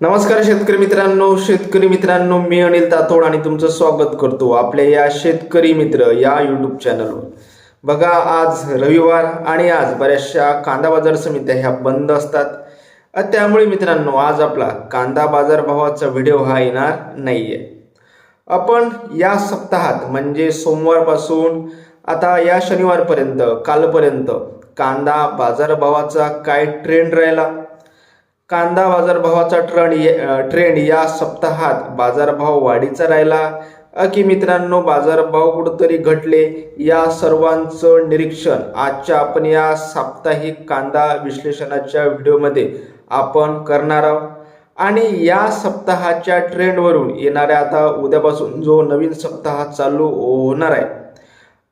नमस्कार शेतकरी मित्रांनो शेतकरी मित्रांनो मी अनिल तातोड आणि तुमचं स्वागत करतो आपल्या या शेतकरी मित्र या युट्यूब चॅनलवर बघा आज रविवार आणि आज बऱ्याचशा कांदा बाजार समित्या ह्या बंद असतात. त्यामुळे मित्रांनो आज आपला कांदा बाजार भावाचा व्हिडिओ हा येणार नाहीये. आपण या सप्ताहात म्हणजे सोमवारपासून आता या शनिवारपर्यंत कालपर्यंत कांदा बाजारभावाचा काय ट्रेंड राहिला? कांदा बाजारभावाचा ट्रेंड ट्रेंड या सप्ताहात बाजारभाव वाढीचा राहिला. अकी मित्रांनो बाजारभाव कुठंतरी घटले या सर्वांचं निरीक्षण. आजच्या आपण या साप्ताहिक कांदा विश्लेषणाच्या व्हिडिओमध्ये आपण करणार आहोत. आणि या सप्ताहाच्या ट्रेंडवरून येणाऱ्या आता उद्यापासून जो नवीन सप्ताह चालू होणार आहे.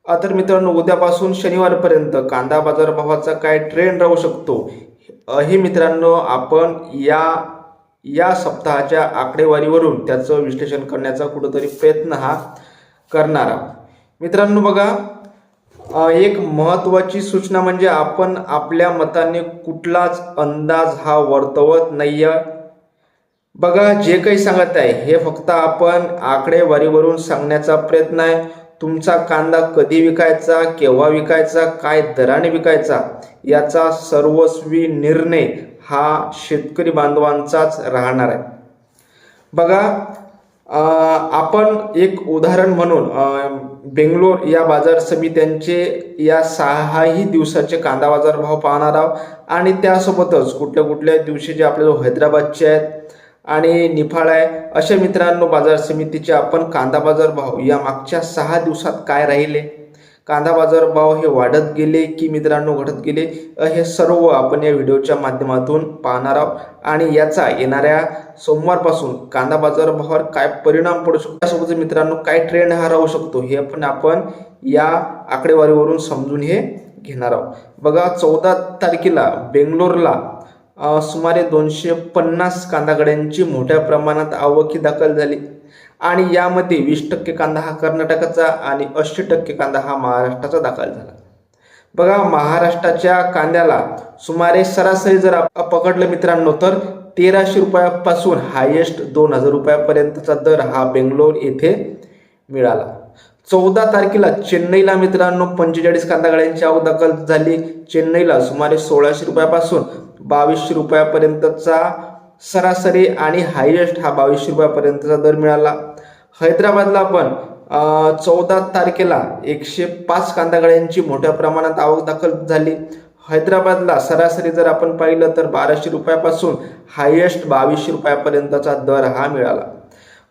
तर मित्रांनो उद्यापासून शनिवारपर्यंत कांदा बाजारभावाचा काय ट्रेंड राहू शकतो ही मित्रांनो आपण या या सप्ताहाच्या आकडेवारीवरून त्याचं विश्लेषण करण्याचा कुठंतरी प्रयत्न हा करणार आहोत. मित्रांनो बघा एक महत्त्वाची सूचना म्हणजे आपण आपल्या मताने कुठलाच अंदाज हा वर्तवत नाही आहे बघा जे काही सांगत आहे हे फक्त आपण आकडेवारीवरून सांगण्याचा प्रयत्न आहे. तुमचा कांदा कधी विकायचा केव्हा विकायचा काय दराने विकायचा याचा सर्वस्वी निर्णय हा शेतकरी बांधवांचाच राहणार आहे. बघा आपण एक उदाहरण म्हणून बेंगलोर या बाजार समित्यांचे या सहाही दिवसाचे कांदा बाजार भाव पाहणार आहोत. आणि त्यासोबतच कुठल्या कुठल्या दिवशी जे आपल्याला हैदराबादचे आहेत आणि निफाड आहे. अशा मित्रांनो बाजार समितीचे आपण कांदा बाजार भाव या मागच्या सहा दिवसात काय राहिले? कांदा बाजार भाव हे वाढत गेले की मित्रांनो घटत गेले? हे सर्व आपण या व्हिडिओच्या माध्यमातून पाहणार आहोत. आणि याचा येणाऱ्या सोमवारपासून कांदा बाजार भावावर काय परिणाम पडू शकतो? त्यासोबत मित्रांनो काय ट्रेंड हा राहू शकतो? हे पण आपण या आकडेवारीवरून समजून हे घेणार आहोत. बघा चौदा तारखेला बेंगलोरला सुमारे दोनशे पन्नास कांदागड्यांची मोठ्या प्रमाणात आवकी दाखल झाली. आणि यामध्ये वीस टक्के कांदा हा कर्नाटकाचा आणि ऐंशी टक्के कांदा हा महाराष्ट्राचा दाखल झाला. बघा महाराष्ट्राच्या कांद्याला सुमारे सरासरी जर पकडलं मित्रांनो तर तेराशे रुपयापासून हायेस्ट दोन हजार रुपयापर्यंतचा दर हा बेंगलोर येथे मिळाला. चौदा तारखेला चेन्नईला मित्रांनो पंचेचाळीस कांदागाड्यांची आवक दाखल झाली. चेन्नईला सुमारे सोळाशे रुपयापासून बावीसशे रुपयापर्यंतचा सरासरी आणि हायेस्ट हा बावीसशे रुपयापर्यंतचा दर मिळाला. हैदराबादला पण चौदा तारखेला एकशे पाच कांदागाळ्यांची मोठ्या प्रमाणात आवक दाखल झाली. हैदराबादला सरासरी जर आपण पाहिलं तर बाराशे रुपयापासून हायेस्ट बावीसशे रुपयापर्यंतचा दर हा मिळाला.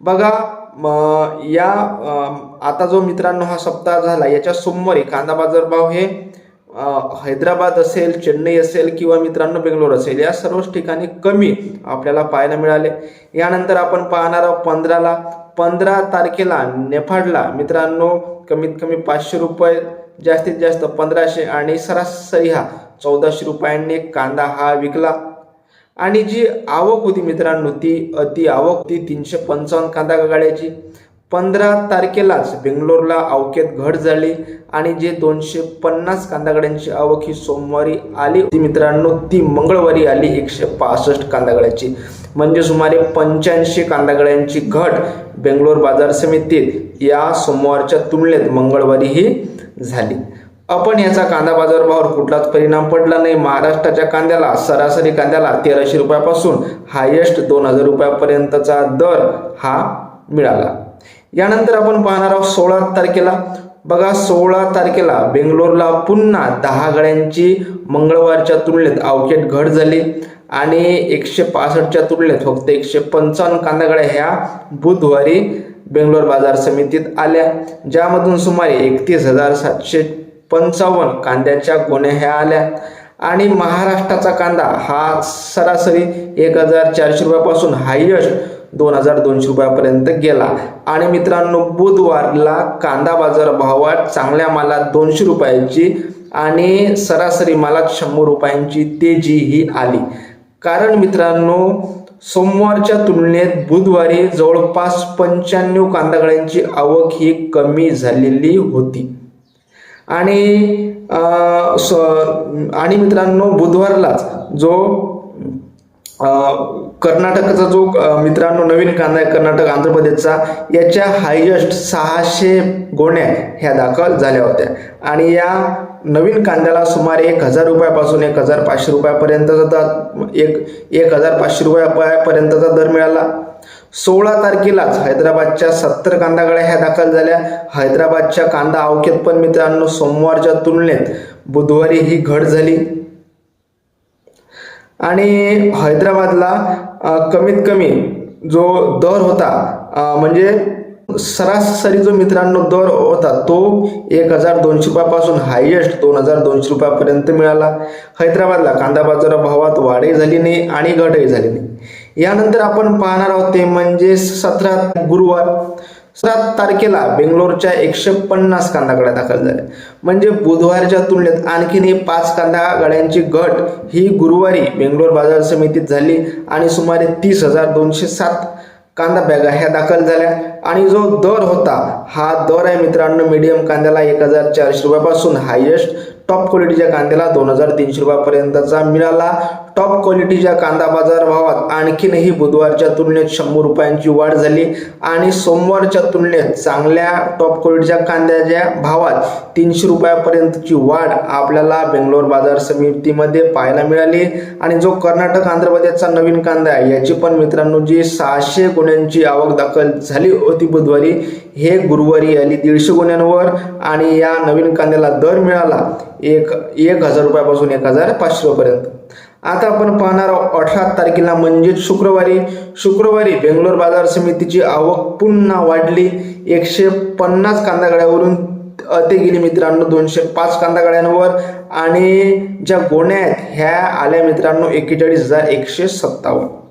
बघा म, या आता जो मित्रांनो हा सप्ताह झाला याच्या सोमवारी कांदा बाजार भाव हे हैदराबाद असेल चेन्नई असेल किंवा मित्रांनो बेंगलोर असेल या सर्वच ठिकाणी कमी आपल्याला पाहायला मिळाले. यानंतर आपण पाहणार आहोत पंधराला. पंधरा तारखेला नेफाडला मित्रांनो कमीत कमी पाचशे रुपये जास्तीत जास्त पंधराशे आणि सरासरी हा चौदाशे रुपयांनी कांदा हा विकला. आणि जी आवक होती मित्रांनो ती अति आवक होती तीनशे पंचावन्न कांदा गाड्याची पंधरा तारखेलाच बेंगलोरला अवकेत घट झाली आणि जे दोनशे पन्नास कांदागड्यांची आवक ही सोमवारी आली होती मित्रांनो ती मंगळवारी आली एकशे पासष्ट कांदागड्याची. म्हणजे सुमारे पंच्याऐंशी कांदागड्यांची घट बेंगलोर बाजार समितीत या सोमवारच्या तुलनेत मंगळवारी ही झाली. आपण याचा कांदा बाजार भावावर कुठलाच परिणाम पडला नाही. महाराष्ट्राच्या कांद्याला सरासरी कांद्याला तेराशे रुपयापासून हायेस्ट दोन हजार रुपयापर्यंतचा दर हा मिळाला. यानंतर आपण पाहणार आहोत सोळा तारखेला. बघा सोळा तारखेला बेंगलोरला पुन्हा दहा गाड्यांची मंगळवारच्या तुलनेत अवकेट घट झाली. आणि एकशे पासष्टच्या तुलनेत फक्त एकशे पंचावन्न कांदागड्या ह्या बुधवारी बेंगलोर बाजार समितीत आल्या. ज्यामधून सुमारे एकतीस हजार सातशे पंचावन्न कांद्याच्या गोण्या ह्या आल्या. आणि महाराष्ट्राचा कांदा हा सरासरी एक हजार चारशे रुपयापासून हायस्ट दोन हजार दोनशे रुपयापर्यंत गेला. आणि मित्रांनो बुधवारला कांदा बाजार भावात चांगल्या मालात दोनशे रुपयाची आणि सरासरी मालात शंभर रुपयांची तेजी ही आली. कारण मित्रांनो सोमवारच्या तुलनेत बुधवारी जवळपास पंच्याण्णव कांदागड्यांची आवक ही कमी झालेली होती. आणि स- आणि मित्रांनो बुधवारलाच जो कर्नाटकचा जो मित्रांनो नवीन कांदा आहे कर्नाटक आंध्र प्रदेशचा याच्या हायएस्ट सहाशे गोण्या ह्या दाखल झाल्या होत्या. आणि या नवीन कांद्याला सुमारे एक हजार रुपयापासून एक हजार पाचशे रुपयापर्यंतचा दर एक एक हजार पाचशे रुपयापर्यंतचा दर मिळाला. सोळा तारखेलाच हैदराबादच्या सत्तर कांदा गाड्या ह्या दाखल झाल्या. हैदराबादच्या कांदा अवकेत पण मित्रांनो सोमवारच्या तुलनेत बुधवारी ही घट झाली. आणि हैदराबादला कमीत कमी जो दर होता म्हणजे सरासरी जो मित्रांनो दर होता तो एक हजार दोनशे रुपयापासून हायेस्ट दोन हजार दोनशे रुपयापर्यंत मिळाला. हैदराबादला कांदा बाजारा भावात वाढही झाली नाही आणि घटही झाली नाही. यानंतर आपण पाहणार आहोत ते म्हणजे सतरा गुरुवार. सात तारखेला बेंगलोरच्या एकशे पन्नास कांदा गाड्या दाखल झाल्या. म्हणजे बुधवारच्या तुलनेत आणखीन पाच कांदा गाड्यांची घट ही गुरुवारी बेंगलोर बाजार समितीत झाली आणि सुमारे तीस हजार दोनशे सात कांदा बॅगा ह्या दाखल झाल्या. आणि जो दर होता हा दर आहे मित्रांनो मीडियम कांद्याला एक हजार चारशे रुपयापासून हायेस्ट टॉप क्वालिटीच्या कांद्याला दोन हजार तीनशे रुपयापर्यंतचा मिळाला. टॉप क्वालिटीच्या कांदा बाजार भावात आणखीनही बुधवारच्या तुलनेत शंभर रुपयांची वाढ झाली आणि सोमवारच्या तुलनेत चांगल्या टॉप क्वालिटीच्या कांद्याच्या भावात तीनशे रुपयापर्यंतची वाढ आपल्याला बेंगलोर बाजार समितीमध्ये पाहायला मिळाली. आणि जो कर्नाटक आंध्र प्रदेशचा नवीन कांदा आहे याची पण मित्रांनो जी सहाशे गुन्ह्यांची आवक दाखल झाली होती बुधवारी हे गुरुवारी आली दीडशे गुन्ह्यांवर आणि या नवीन कांद्याला दर मिळाला एक एक हजार रुपयापासून एक हजार पाचशे रुपयापर्यंत आता आपण पाहणार आहोत अठरा तारखेला म्हणजेच शुक्रवारी. शुक्रवारी बेंगलोर बाजार समितीची आवक पुन्हा वाढली. एकशे पन्नास कांदागाड्यावरून ते गेली मित्रांनो दोनशे पाच कांदा गाड्यांवर आणि ज्या गोण्या आहेत ह्या आल्या मित्रांनो एक्केचाळीस हजार एकशे सत्तावन्न.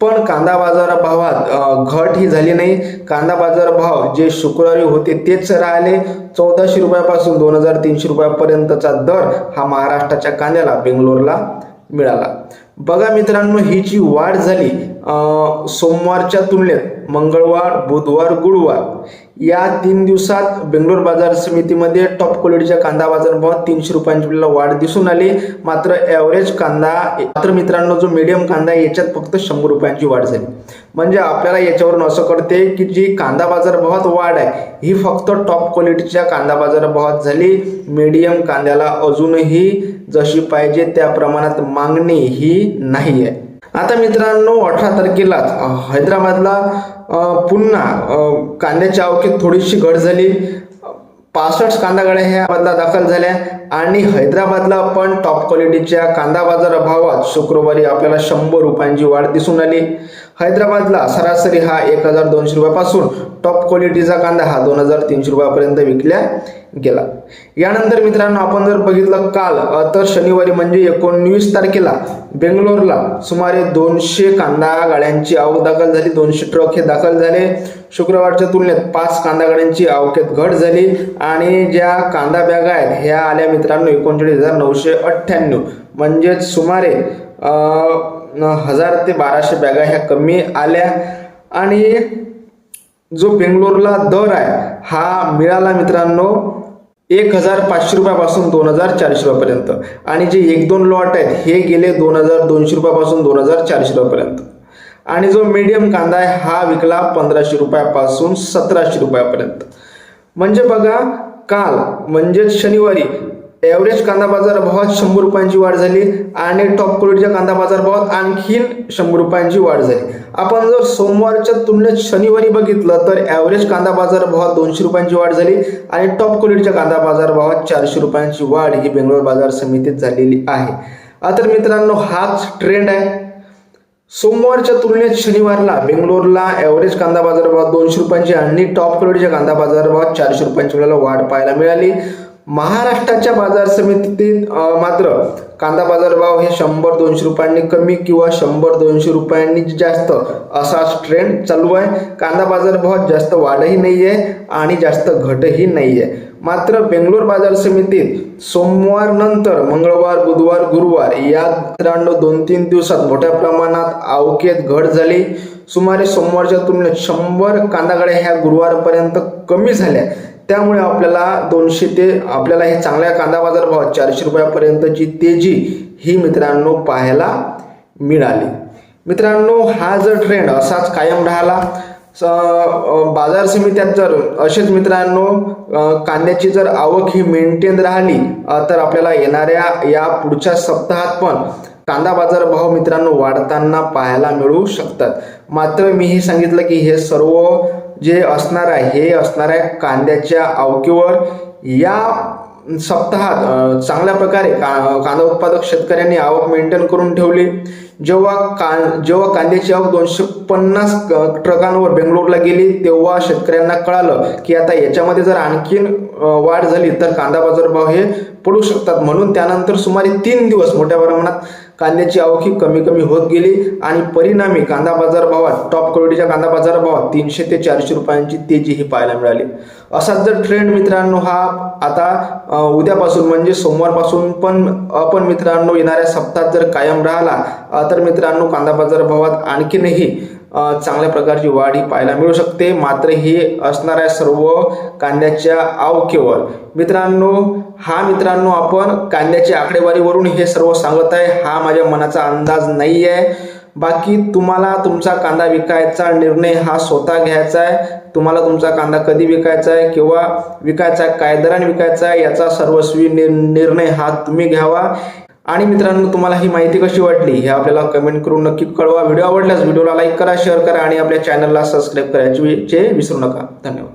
पण कांदा बाजार भावात घट ही झाली नाही. कांदा बाजार भाव जे शुक्रवारी होते तेच राहिले. चौदाशे रुपयापासून दोन हजार तीनशे रुपयापर्यंतचा दर हा महाराष्ट्राच्या कांद्याला बेंगलोरला मिळाला. बघा मित्रांनो ही जी वाढ झाली सोमवारच्या तुलनेत मंगळवार बुधवार गुरुवार या तीन दिवसात बेंगलोर बाजार समितीमध्ये टॉप क्वालिटीच्या कांदा बाजारभावात तीनशे रुपयांची आपल्याला वाढ दिसून आली. मात्र ॲव्हरेज कांदा मात्र मित्रांनो जो मीडियम कांदा आहे याच्यात फक्त शंभर रुपयांची वाढ झाली. म्हणजे आपल्याला याच्यावरून असं कळते की जी कांदा बाजार भावात वाढ आहे ही फक्त टॉप क्वालिटीच्या कांदा बाजारभावात झाली. मीडियम कांद्याला अजूनही जशी पाहिजे त्या प्रमाणात मागणी ही नाही आहे आता मित्रांनो अठरा तारखेलाच हैदराबादला पुन्हा कांद्याच्या आवकेत थोडीशी घट झाली. पासष्ट कांदा गाड्या ह्या बदला दाखल झाल्या आणि हैदराबादला पण टॉप क्वालिटीच्या कांदा बाजार भावात शुक्रवारी आपल्याला शंभर रुपयांची वाढ दिसून आली. हैदराबादला सरासरी हा एक हजार दोनशे रुपयापासून टॉप क्वालिटीचा कांदा हा दोन हजार तीनशे रुपयापर्यंत विकल्या गेला. यानंतर मित्रांनो आपण जर बघितलं काल तर शनिवारी म्हणजे एकोणवीस तारखेला बेंगलोरला सुमारे दोनशे कांदा गाड्यांची आवक दाखल झाली दोनशे ट्रक हे दाखल झाले. शुक्रवारच्या तुलनेत पाच कांदा गाड्यांची आवकेत घट झाली आणि ज्या कांदा बॅगा आहेत ह्या आल्या मित्रांनो एकोणचाळीस हजार नऊशे अठ्ठ्याण्णव. म्हणजेच सुमारे हजार ते बाराशे बॅगा ह्या कमी आल्या. आणि जो बेंगलोरला दर आहे हा मिळाला मित्रांनो एक हजार पाचशे रुपयापासून दोन हजार चारशे रुपयापर्यंत. आणि जे एक दोन लॉट आहेत हे गेले दोन हजार दोनशे रुपयापासून दोन हजार चारशे रुपयापर्यंत. आणि जो मीडियम कांदा आहे हा विकला पंधराशे रुपयापासून सतराशे रुपयापर्यंत. म्हणजे बघा काल म्हणजेच शनिवारी ॲव्हरेज कांदा बाजार भावात शंभर रुपयांची वाढ झाली आणि टॉप क्वालिटीच्या कांदा बाजार भावात आणखीन शंभर रुपयांची वाढ झाली. आपण जर सोमवारच्या तुलनेत शनिवारी बघितलं तर ॲव्हरेज कांदा बाजार भावात दोनशे रुपयांची वाढ झाली आणि टॉप क्वालिटीच्या कांदा बाजार भावात चारशे रुपयांची वाढ ही बेंगलोर बाजार समितीत झालेली आहे. आता मित्रांनो हाच ट्रेंड आहे. सोमवारच्या तुलनेत शनिवारला बेंगलोरला ॲव्हरेज कांदा बाजार भाव दोनशे रुपयांची आणि टॉप क्वालिटीच्या कांदा बाजार भाव चारशे रुपयांची आपल्याला वाढ पाहायला मिळाली. महाराष्ट्राच्या बाजार समितीत मात्र कांदा बाजार भाव हे शंभर दोनशे रुपयांनी कमी किंवा शंभर दोनशे रुपयांनी जास्त असाच ट्रेंड चालू आहे. कांदा बाजार भाव जास्त वाढही नाही आहे आणि जास्त घटही नाही आहे मात्र बेंगलोर बाजार समितीत सोमवार नंतर मंगळवार बुधवार गुरुवार या मित्रांनो दोन तीन दिवसात मोठ्या प्रमाणात आवकेत घट झाली. सुमारे सोमवारच्या तुलनेत शंभर कांदा गाड्या ह्या गुरुवारपर्यंत कमी झाल्या. त्यामुळे आपल्याला दोनशे ते आपल्याला हे चांगल्या कांदा बाजार भावात चारशे रुपयापर्यंतची तेजी ही मित्रांनो पाहायला मिळाली. मित्रांनो हा जर ट्रेंड असाच कायम राहिला स- बाजार समित्यात जर असेच मित्रांनो कांद्याची जर आवक ही मेंटेन राहिली तर आपल्याला येणाऱ्या या पुढच्या सप्ताहात पण कांदा बाजार भाव मित्रांनो वाढताना पाहायला मिळू शकतात. मात्र मी हे सांगितलं की हे सर्व जे असणार आहे हे असणार आहे कांद्याच्या आवकीवर. या सप्ताहात चांगल्या प्रकारे का कांदा उत्पादक शेतकऱ्यांनी आवक मेंटेन करून ठेवली. जेव्हा कां जेव्हा कांद्याची आवक दोनशे पन्नास ट्रकांवर बेंगलोरला गेली तेव्हा शेतकऱ्यांना कळालं की आता याच्यामध्ये जर आणखीन वाढ झाली तर कांदा बाजार भाव हे पडू शकतात. म्हणून त्यानंतर सुमारे तीन दिवस मोठ्या प्रमाणात कांद्याची आवक ही कमी कमी होत गेली आणि परिणामी कांदा बाजार भावात टॉप क्वालिटीच्या कांदा बाजार भावात तीनशे ते चारशे रुपयांची तेजी ही पाहायला मिळाली. असाच जर ट्रेंड मित्रांनो हा आता उद्यापासून म्हणजे सोमवारपासून पण आपण मित्रांनो येणाऱ्या सप्ताहात जर कायम राहिला तर मित्रांनो कांदा बाजार भावात आणखीनही चांगल्या प्रकारची वाढ ही पाहायला मिळू शकते. मात्र ही असणाऱ्या सर्व कांद्याच्या आवकेवर. मित्रांनो हा मित्रांनो आपण कांद्याच्या आकडेवारीवरून हे सर्व सांगत आहे. हा माझ्या मनाचा अंदाज नाही आहे बाकी तुम्हाला तुमचा कांदा विकायचा निर्णय हा स्वतः घ्यायचा आहे. तुम्हाला तुमचा कांदा कधी विकायचा आहे किंवा विकायचा आहे काय दराने विकायचा आहे याचा सर्वस्वी निर्णय हा तुम्ही घ्यावा. आणि मित्रांनो तुम्हाला ही माहिती कशी वाटली हे आपल्याला कमेंट करून नक्की कळवा. व्हिडिओ आवडल्यास व्हिडिओला लाईक करा शेअर करा आणि आपल्या चॅनलला सबस्क्राईब करायचे विसरू नका. धन्यवाद.